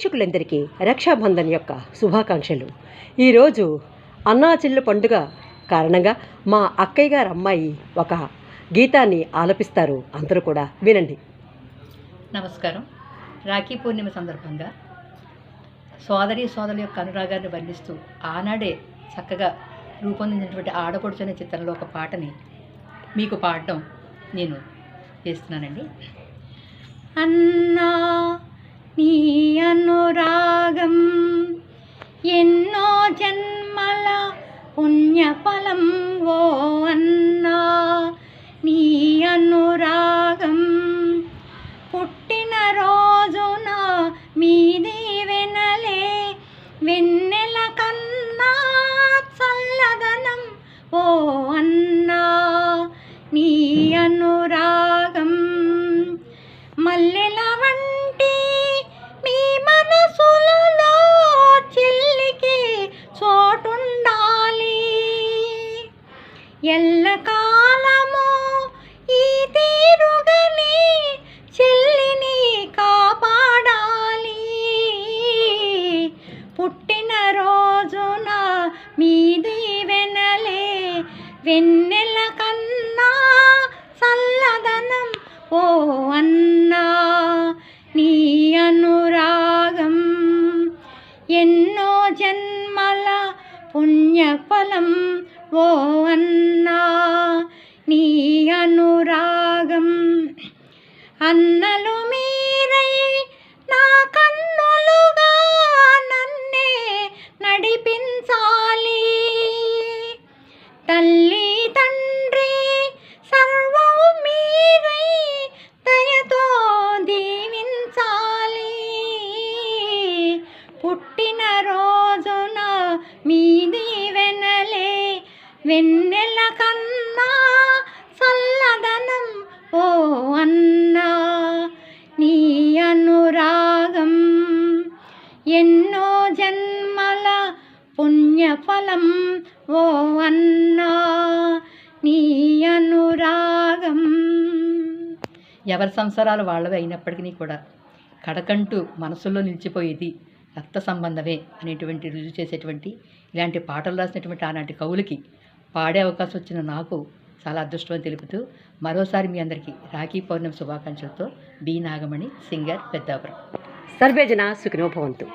ప్రేక్షకులందరికీ రక్షాబంధన్ యొక్క శుభాకాంక్షలు. ఈరోజు అన్నాచెల్లు పండుగ కారణంగా మా అక్కయ్య గారు అమ్మాయి ఒక గీతాన్ని ఆలపిస్తారు. అందరూ కూడా వినండి. నమస్కారం. రాఖీ పూర్ణిమ సందర్భంగా సోదరి సోదరుల యొక్క అనురాగాన్ని వర్ణిస్తూ ఆనాడే చక్కగా రూపొందించినటువంటి ఆడపడుచు అనే చిత్రంలో ఒక పాటని మీకు పాడడం నేను చేస్తున్నానండి. అన్నా నీ అనురాగం. ఎన్నో జన్మల పుణ్యఫలం ఓ అన్నా. నీ అనురాగం పుట్టిన రోజున మీది వెనలే వెన్నెల కన్నా చల్లదనం ఓ అన్నా. నీ అనురాగం మల్లెల కాలము ఈ తీరుగని చెల్లిని కాపాడాలి. పుట్టిన రోజున మీది వెనలే వెన్నెల కన్నా చల్లదనం ఓ అన్నా నీ అనురాగం. ఎన్నో జన్మల పుణ్యఫలం ఓ అన్నా నీ అనురాగం అన్నలు మీరై వెన్నెల కన్నా చల్లదనం ఓ అన్నా నీ అనురాగం ఎన్నో జన్మల పుణ్యఫలం ఓ అన్నా నీ అనురాగం. ఎవరి సంసారాలు వాళ్ళవి అయినప్పటికీ కూడా కడకంటూ మనసులో నిలిచిపోయేది రక్త సంబంధమే అనేటువంటి రుజువు చేసేటువంటి ఇలాంటి పాటలు రాసినటువంటి ఆనాటి కవులకి పాడే అవకాశం వచ్చిన నాకు చాలా అదృష్టం అని తెలుపుతూ మరోసారి మీ అందరికీ రాఖీ పౌర్ణమి శుభాకాంక్షలతో బి నాగమణి సింగర్ పెద్దాపురం. సర్వేజన సుఖినోభవంతు